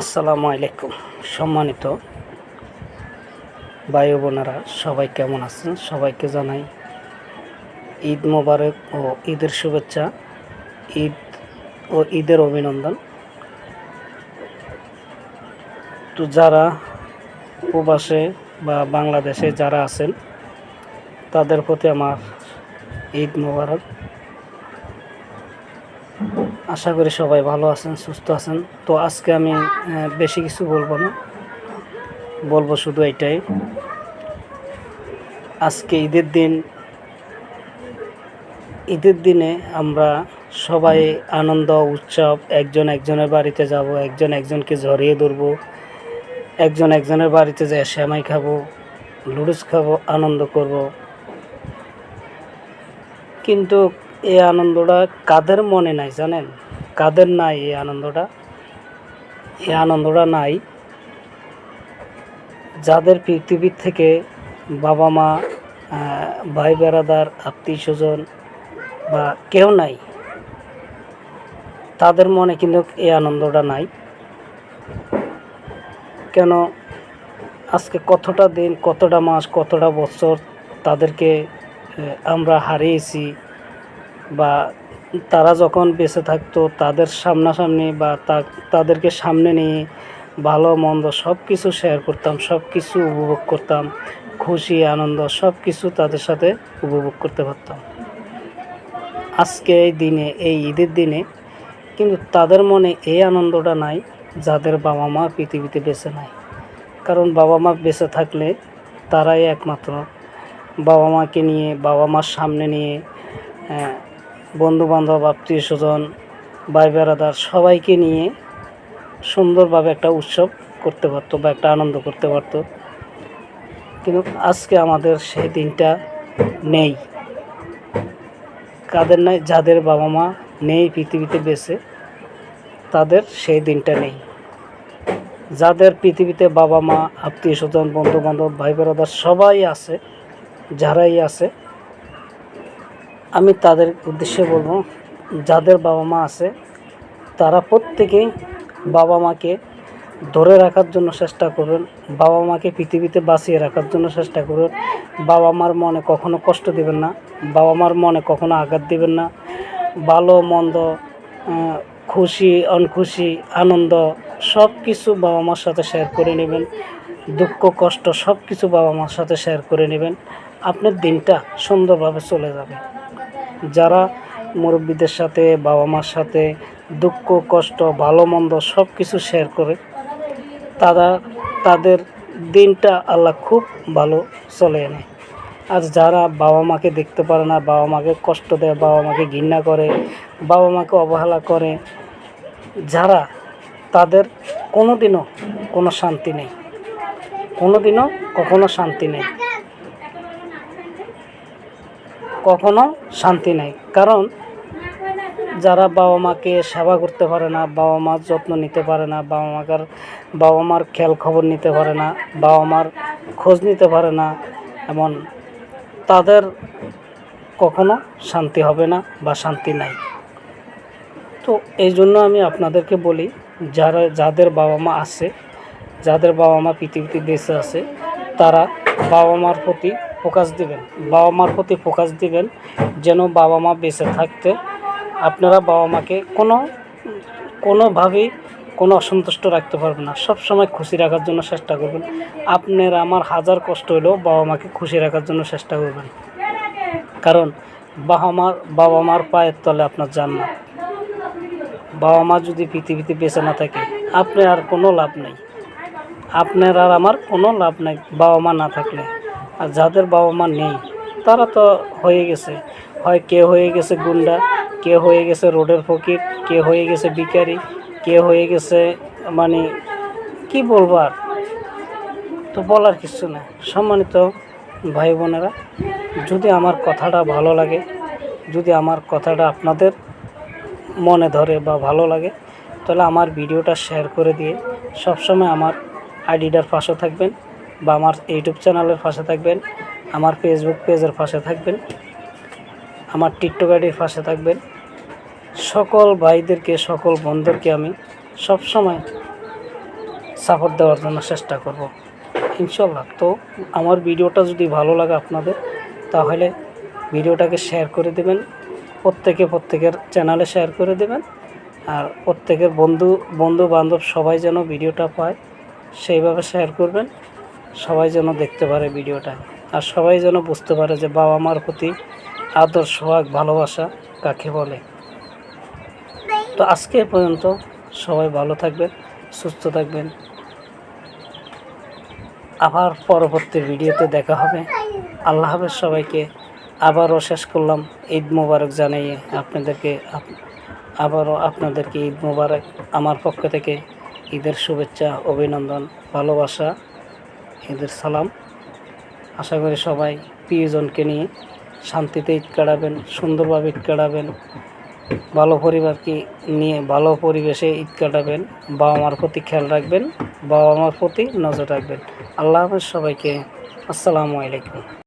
আসসালামু আলাইকুম। সম্মানিত ভাই বোনেরা, সবাই কেমন আছেন? সবাইকে জানাই ঈদ মোবারক ও ঈদের শুভেচ্ছা, ঈদ ও ঈদের অভিনন্দন। তো যারা প্রবাসে বা বাংলাদেশে যারা আছেন, তাদের প্রতি আমার ঈদ মোবারক। আশা করি সবাই ভালো আছেন, সুস্থ আছেন। তো আজকে আমি বেশি কিছু বলব না। বলব শুধু এটাই। আজকে ঈদের দিন, ঈদের দিনে আমরা সবাই আনন্দ, উৎসব, একজন একজনের বাড়িতে যাব, একজন একজনকে জড়িয়ে ধরবো, একজন একজনের বাড়িতে যায় শ্যামাই খাব লুডুস খাব, আনন্দ করব। কিন্তু এই আনন্দটা কাদের মনে নাই জানেন? কাদের নাই এই আনন্দটা? এই আনন্দটা নাই যাদের পৃথিবীর থেকে বাবা মা ভাই বেড়াদার আত্মীয় স্বজন বা কেউ নাই, তাদের মনে কিন্তু এই আনন্দটা নাই। কেন? আজকে কতটা দিন, কতটা মাস, কতটা বছর তাদেরকে আমরা হারিয়েছি বা তারা যখন বেঁচে থাকতো, তাদের সামনাসামনি বা তাদেরকে সামনে নিয়ে ভালো, মন্দ সব কিছু শেয়ার করতাম সব কিছু উপভোগ করতাম, খুশি, আনন্দ সব কিছু তাদের সাথে উপভোগ করতে পারতাম। আজকে এই দিনে, এই ঈদের দিনে কিন্তু তাদের মনে এই আনন্দটা নাই যাদের বাবা মা পৃথিবীতে বেঁচে নাই। কারণ বাবা মা বেঁচে থাকলে তারাই একমাত্র। বাবা মাকে নিয়ে, বাবা মার সামনে নিয়ে বন্ধু বান্ধব আত্মীয় স্বজন ভাই বেড়াদার সবাইকে নিয়ে সুন্দরভাবে একটা উৎসব করতে পারতো বা একটা আনন্দ করতে পারতো। কিন্তু আজকে আমাদের সেই দিনটা নেই। কাদের নাই, যাদের বাবা মা নেই পৃথিবীতে বেঁচে, তাদের সেই দিনটা নেই। যাদের পৃথিবীতে বাবা মা আত্মীয় স্বজন বন্ধু বান্ধব ভাই বেড়াদার সবাই আছে, যারাই আছে আমি তাদের উদ্দেশ্যে বলব, যাদের বাবা মা আছে, তারা প্রত্যেকেই বাবা মাকে ধরে রাখার জন্য চেষ্টা করবেন বাবা মাকে পৃথিবীতে বাঁচিয়ে রাখার জন্য চেষ্টা করবেন বাবা মার মনে কখনো কষ্ট দেবেন না, বাবা মার মনে কখনো আঘাত দেবেন না। ভালো, মন্দ খুশি, অনখুশি, আনন্দ সব কিছু বাবা মার সাথে শেয়ার করে নেবেন। দুঃখ, কষ্ট সব কিছু বাবা মার সাথে শেয়ার করে নেবেন। আপনার দিনটা সুন্দরভাবে চলে যাবে। যারা মুরব্বীদের সাথে বাবা মার সাথে দুঃখ, কষ্ট, ভালো, মন্দ সব কিছু শেয়ার করে, তারা, তাদের দিনটা আল্লাহ খুব ভালো চলে এনে। আর যারা বাবা মাকে দেখতে পারে না বাবা মাকে কষ্ট দেয় বাবা মাকে ঘৃণা করে বাবা মাকে অবহেলা করে, যারা, তাদের কোনো দিনও কোনো শান্তি নেই। কোনো দিনও কখনো শান্তি নেই। কখনো শান্তি নেই। কারণ যারা বাবা মাকে সেবা করতে পারে না, বাবা মার যত্ন নিতে পারে না, বাবা মাকার বাবা মার খেয়াল খবর নিতে পারে না, বাবা মার খোঁজ নিতে পারে না, এমন তাদের কখনো শান্তি হবে না বা শান্তি নাই। তো এই জন্য আমি আপনাদেরকে বলি, যারা, যাদের বাবা মা আছে, যাদের বাবা মা পৃথিবীতে দেশে আছে, তারা বাবা মার প্রতি ফোকাস দিবেন, বাবা মার প্রতি ফোকাস দিবেন, যেন বাবা মা বেঁচে থাকতে আপনারা বাবা মাকে কোনো, কোনোভাবেই কোনো অসন্তুষ্ট রাখতে পারবেন না। সব সময় খুশি রাখার জন্য চেষ্টা করবেন। আপনার আমার হাজার কষ্ট হলেও বাবা মাকে খুশি রাখার জন্য চেষ্টা করবেন। কারণ বাবা মার বাবা মার পায়ের তলে আপনার জান্নাত। বাবা মা যদি পৃথিবীতে বেঁচে না থাকে, আপনার আর কোনো লাভ নেই। আপনার আর আমার কোনো লাভ নেই, বাবা মা না থাকলে। আর যাদের বাবা মা নেই, তারা তো হয়ে গেছে। হয় কে হয়ে গেছে গুন্ডা, কে হয়ে গেছে রোডের ফকির, কে হয়ে গেছে ভিখারি, কে হয়ে গেছে মানে কি বলব আর? তো বলার কিছু না। সম্মানিত ভাই বোনেরা যদি আমার কথাটা ভালো লাগে, যদি আমার কথাটা আপনাদের মনে ধরে বা ভালো লাগে, তাহলে আমার ভিডিওটা শেয়ার করে দিয়ে সবসময় আমার আইডিটার পাশে থাকবেন। বা আমার ইউটিউব চ্যানেলের পাশে থাকবেন, আমার ফেসবুক পেজের পাশে থাকবেন, আমার টিকটক আইডির পাশে থাকবেন। সকল ভাইদেরকে, সকল বন্ধুদেরকে আমি সবসময় সাপোর্ট দেওয়ার জন্য চেষ্টা করব। ইনশাল্লাহ তো আমার ভিডিওটা যদি ভালো লাগে আপনাদের, তাহলে ভিডিওটাকে শেয়ার করে দেবেন, প্রত্যেকে প্রত্যেকের চ্যানেলে শেয়ার করে দেবেন, আর প্রত্যেকের বন্ধু বন্ধু বান্ধব সবাই যেন ভিডিওটা পায়, সেইভাবে শেয়ার করবেন। সবাই যেন দেখতে পারে ভিডিওটা। আর সবাই যেন বুঝতে পারে যে বাবা মার প্রতি আদর সোহাগ ভালোবাসা কাকে বলে। তো আজকে পর্যন্ত সবাই ভালো থাকবেন, সুস্থ থাকবেন। আবার পরবর্তী ভিডিওতে দেখা হবে। আল্লাহ হাফেজ সবাইকে। আবারও শেষ করলাম ঈদ মোবারক জানাইয়ে আপনাদেরকে আবারও আপনাদেরকে ঈদ মোবারক। আমার পক্ষ থেকে ঈদের শুভেচ্ছা, অভিনন্দন, ভালোবাসা। ঈদের সালাম। আশা করি সবাই প্রিয়জনকে নিয়ে শান্তিতে ঈদ কাটাবেন, সুন্দরভাবে ঈদ কাটাবেন। ভালো পরিবারকে নিয়ে ভালো পরিবেশে ঈদ কাটাবেন। বাবা মার প্রতি খেয়াল রাখবেন, বাবা মার প্রতি নজর রাখবেন। আল্লাহ হাফেজ সবাইকে, আসসালামু আলাইকুম।